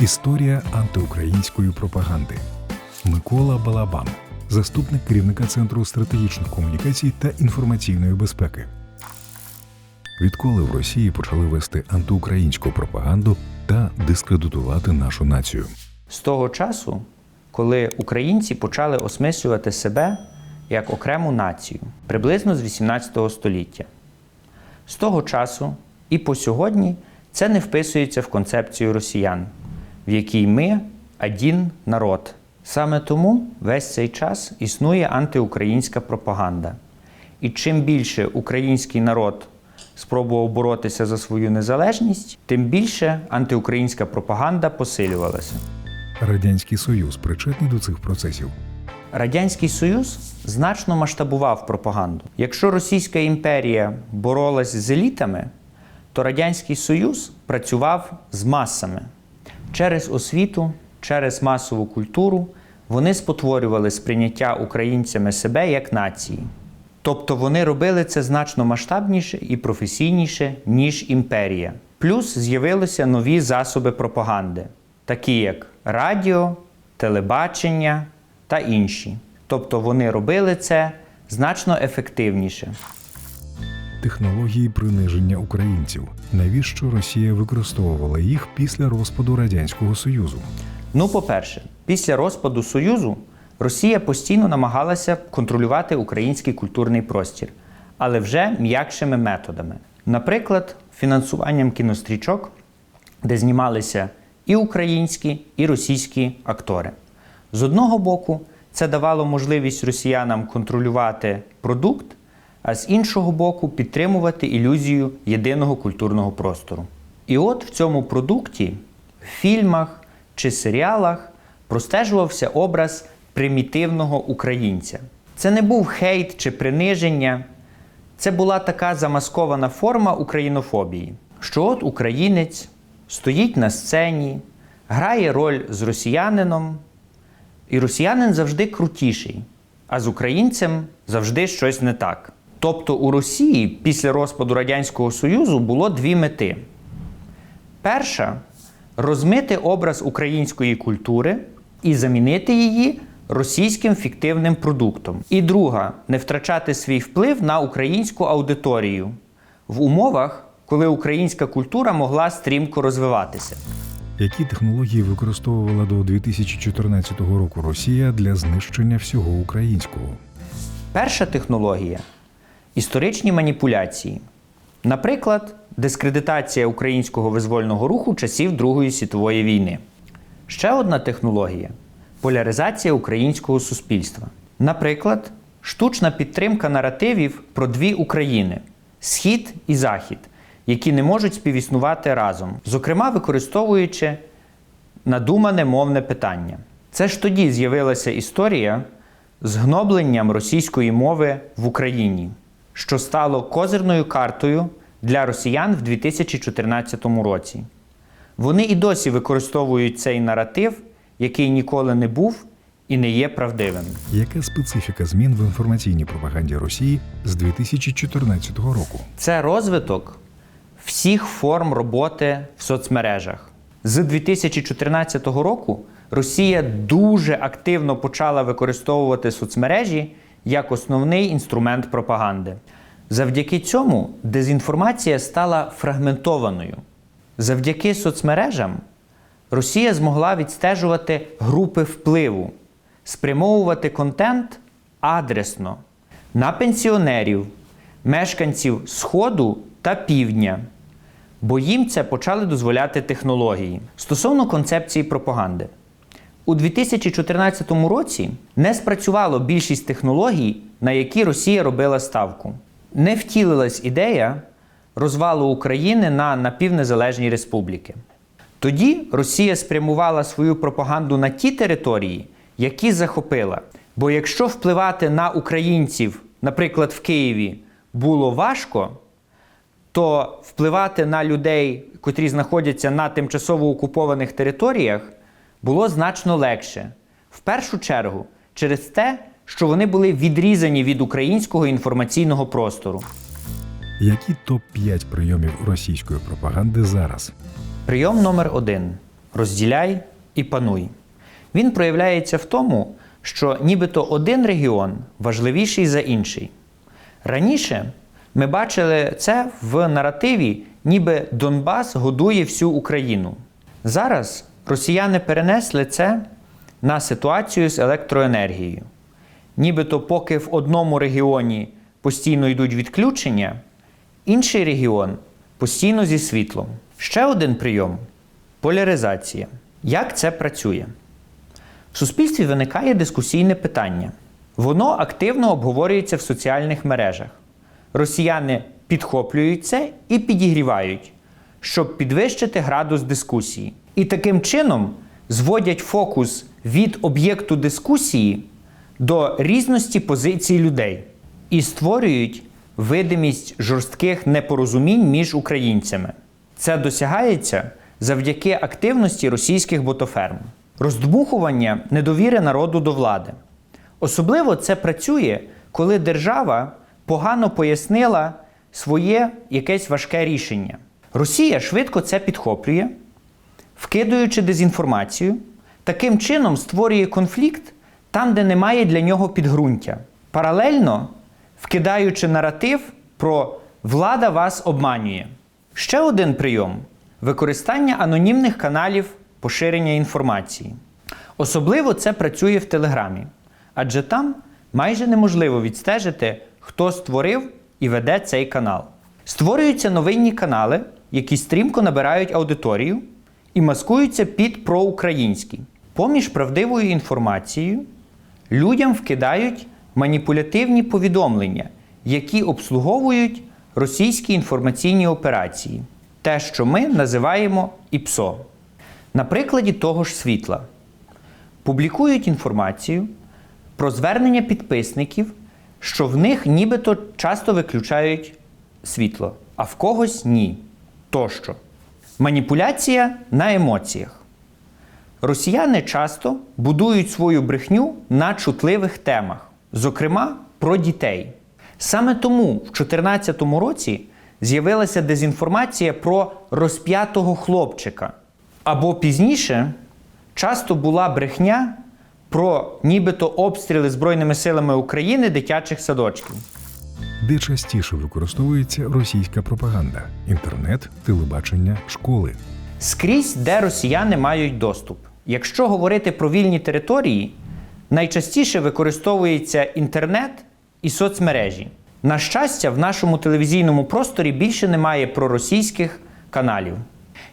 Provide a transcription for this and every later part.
Історія антиукраїнської пропаганди. Микола Балабан, заступник керівника Центру стратегічних комунікацій та інформаційної безпеки. Відколи в Росії почали вести антиукраїнську пропаганду та дискредитувати нашу націю. з того часу, коли українці почали осмислювати себе як окрему націю, приблизно з 18 століття. З того часу і по сьогодні це не вписується в концепцію росіян, в якій ми один народ. Саме тому весь цей час існує антиукраїнська пропаганда. І чим більше український народ спробував боротися за свою незалежність, тим більше антиукраїнська пропаганда посилювалася. Радянський Союз причетний до цих процесів. Радянський Союз значно масштабував пропаганду. Якщо Російська імперія боролась з елітами, то Радянський Союз працював з масами. Через освіту, через масову культуру вони спотворювали сприйняття українцями себе як нації. Тобто вони робили це значно масштабніше і професійніше, ніж імперія. Плюс з'явилися нові засоби пропаганди, такі як радіо, телебачення та інші. Тобто вони робили це значно ефективніше. Технології приниження українців. Навіщо Росія використовувала їх після розпаду Радянського Союзу? Ну, по-перше, після розпаду Союзу Росія постійно намагалася контролювати український культурний простір, але вже м'якшими методами. Наприклад, фінансуванням кінострічок, де знімалися і українські, і російські актори. З одного боку, це давало можливість росіянам контролювати продукт, а з іншого боку, підтримувати ілюзію єдиного культурного простору. І от в цьому продукті, в фільмах чи серіалах простежувався образ примітивного українця. Це не був хейт чи приниження, це була така замаскована форма українофобії, що от українець стоїть на сцені, грає роль з росіянином, і росіянин завжди крутіший, а з українцем завжди щось не так. Тобто у Росії після розпаду Радянського Союзу було дві мети. Перша розмити образ української культури і замінити її російським фіктивним продуктом. І друга не втрачати свій вплив на українську аудиторію в умовах, коли українська культура могла стрімко розвиватися. Які технології використовувала до 2014 року Росія для знищення всього українського? Перша технологія історичні маніпуляції. Наприклад, дискредитація українського визвольного руху часів Другої світової війни. Ще одна технологія поляризація українського суспільства. Наприклад, штучна підтримка наративів про дві України Схід і Захід, які не можуть співіснувати разом, зокрема використовуючи надумане мовне питання. Це ж тоді з'явилася історія з гнобленням російської мови в Україні, що стало козирною картою для росіян в 2014 році. Вони і досі використовують цей наратив, який ніколи не був і не є правдивим. Яка специфіка змін в інформаційній пропаганді Росії з 2014 року? Це розвиток всіх форм роботи в соцмережах. З 2014 року Росія дуже активно почала використовувати соцмережі як основний інструмент пропаганди. Завдяки цьому дезінформація стала фрагментованою. Завдяки соцмережам Росія змогла відстежувати групи впливу, спрямовувати контент адресно на пенсіонерів, мешканців Сходу та Півдня, бо їм це почали дозволяти технології. Стосовно концепції пропаганди. У 2014 році не спрацювало більшість технологій, на які Росія робила ставку. Не втілилась ідея розвалу України на напівнезалежні республіки. Тоді Росія спрямувала свою пропаганду на ті території, які захопила. Бо якщо впливати на українців, наприклад, в Києві, було важко, то впливати на людей, котрі знаходяться на тимчасово окупованих територіях, було значно легше. В першу чергу, через те, що вони були відрізані від українського інформаційного простору. Які топ-5 прийомів російської пропаганди зараз? Прийом номер один розділяй і пануй. Він проявляється в тому, що нібито один регіон важливіший за інший. Раніше ми бачили це в наративі, ніби Донбас годує всю Україну. Зараз росіяни перенесли це на ситуацію з електроенергією. Нібито поки в одному регіоні постійно йдуть відключення, інший регіон постійно зі світлом. Ще один прийом поляризація. Як це працює? В суспільстві виникає дискусійне питання. Воно активно обговорюється в соціальних мережах. Росіяни підхоплюють це і підігрівають, щоб підвищити градус дискусії. І таким чином зводять фокус від об'єкту дискусії до різності позицій людей і створюють видимість жорстких непорозумінь між українцями. Це досягається завдяки активності російських ботоферм, роздмухування недовіри народу до влади. Особливо це працює, коли держава погано пояснила своє якесь важке рішення. Росія швидко це підхоплює, вкидуючи дезінформацію, таким чином створює конфлікт там, де немає для нього підґрунтя. Паралельно вкидаючи наратив про влада вас обманює. Ще один прийом використання анонімних каналів поширення інформації. Особливо це працює в Телеграмі, адже там майже неможливо відстежити, хто створив і веде цей канал. Створюються новинні канали, які стрімко набирають аудиторію і маскуються під проукраїнський. Поміж правдивою інформацією людям вкидають маніпулятивні повідомлення, які обслуговують російські інформаційні операції, те, що ми називаємо ІПСО. На прикладі того ж світла публікують інформацію про звернення підписників, що в них нібито часто виключають світло, а в когось ні. Тощо. Маніпуляція на емоціях. Росіяни часто будують свою брехню на чутливих темах, зокрема про дітей. Саме тому в 2014 році з'явилася дезінформація про розп'ятого хлопчика. Або пізніше часто була брехня про нібито обстріли Збройними силами України дитячих садочків. Де частіше використовується російська пропаганда: інтернет, телебачення, школи. Скрізь, де росіяни мають доступ. Якщо говорити про вільні території, найчастіше використовується інтернет і соцмережі. На щастя, в нашому телевізійному просторі більше немає проросійських каналів.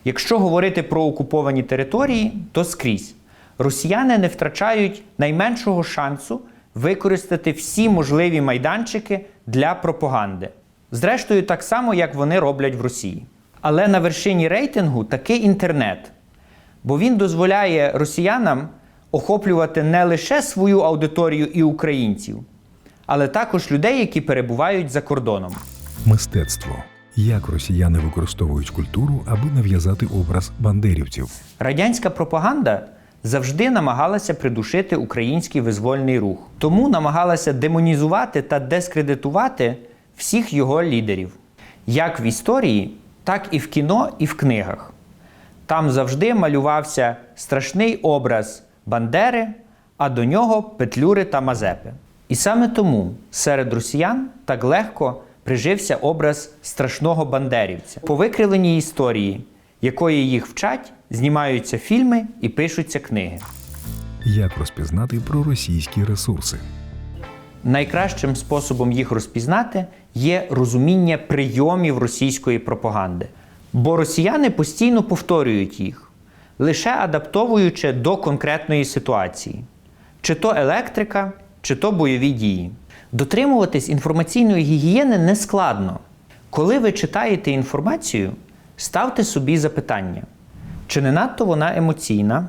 Якщо говорити про окуповані території, то скрізь росіяни не втрачають найменшого шансу використати всі можливі майданчики для пропаганди. Зрештою, так само, як вони роблять в Росії. Але на вершині рейтингу таки інтернет, бо він дозволяє росіянам охоплювати не лише свою аудиторію і українців, але також людей, які перебувають за кордоном. Мистецтво. Як росіяни використовують культуру, аби нав'язати образ бандерівців. Радянська пропаганда завжди намагалася придушити український визвольний рух, тому намагалася демонізувати та дискредитувати всіх його лідерів, як в історії, так і в кіно, і в книгах. Там завжди малювався страшний образ Бандери, а до нього Петлюри та Мазепи. І саме тому серед росіян так легко прижився образ страшного бандерівця. По викривленій історії, якої їх вчать, знімаються фільми і пишуться книги. Як розпізнати проросійські ресурси? Найкращим способом їх розпізнати є розуміння прийомів російської пропаганди. Бо росіяни постійно повторюють їх, лише адаптовуючи до конкретної ситуації: чи то електрика, чи то бойові дії. Дотримуватись інформаційної гігієни не складно. Коли ви читаєте інформацію, ставте собі запитання, чи не надто вона емоційна,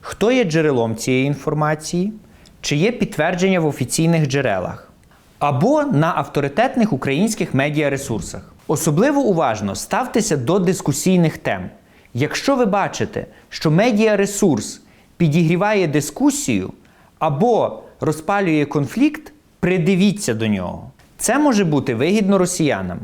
хто є джерелом цієї інформації, чи є підтвердження в офіційних джерелах, або на авторитетних українських медіаресурсах. Особливо уважно ставтеся до дискусійних тем. Якщо ви бачите, що медіаресурс підігріває дискусію або розпалює конфлікт, придивіться до нього. Це може бути вигідно росіянам.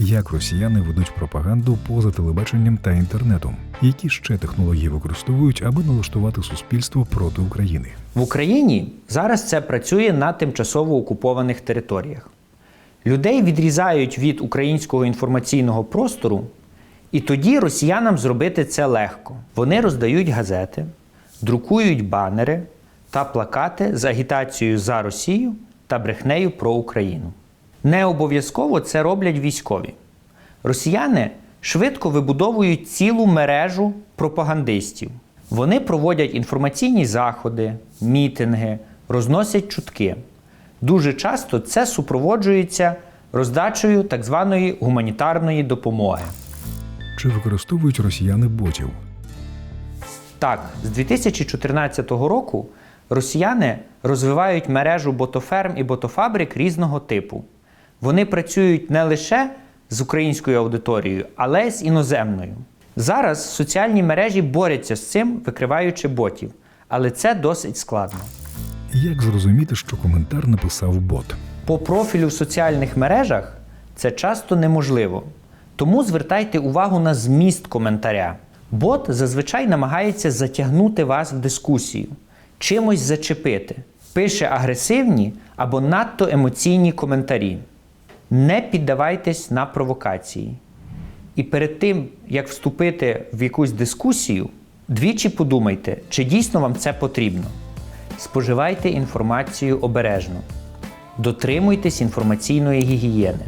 Як росіяни ведуть пропаганду поза телебаченням та інтернетом? Які ще технології використовують, аби налаштувати суспільство проти України? В Україні зараз це працює на тимчасово окупованих територіях. Людей відрізають від українського інформаційного простору, і тоді росіянам зробити це легко. Вони роздають газети, друкують банери та плакати з агітацією за Росію та брехнею про Україну. Не обов'язково це роблять військові. Росіяни швидко вибудовують цілу мережу пропагандистів. Вони проводять інформаційні заходи, мітинги, розносять чутки. Дуже часто це супроводжується роздачею так званої гуманітарної допомоги. Чи використовують росіяни ботів? Так, з 2014 року росіяни розвивають мережу ботоферм і ботофабрик різного типу. Вони працюють не лише з українською аудиторією, але й з іноземною. Зараз соціальні мережі борються з цим, викриваючи ботів, але це досить складно. Як зрозуміти, що коментар написав бот? По профілю в соціальних мережах це часто неможливо. Тому звертайте увагу на зміст коментаря. Бот зазвичай намагається затягнути вас в дискусію, чимось зачепити, пише агресивні або надто емоційні коментарі. Не піддавайтесь на провокації. І перед тим, як вступити в якусь дискусію, двічі подумайте, чи дійсно вам це потрібно. Споживайте інформацію обережно. Дотримуйтесь інформаційної гігієни.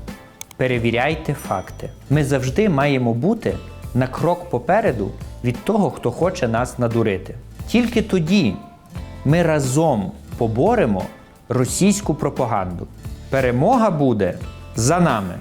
Перевіряйте факти. Ми завжди маємо бути на крок попереду від того, хто хоче нас надурити. Тільки тоді ми разом поборемо російську пропаганду. Перемога буде за нами.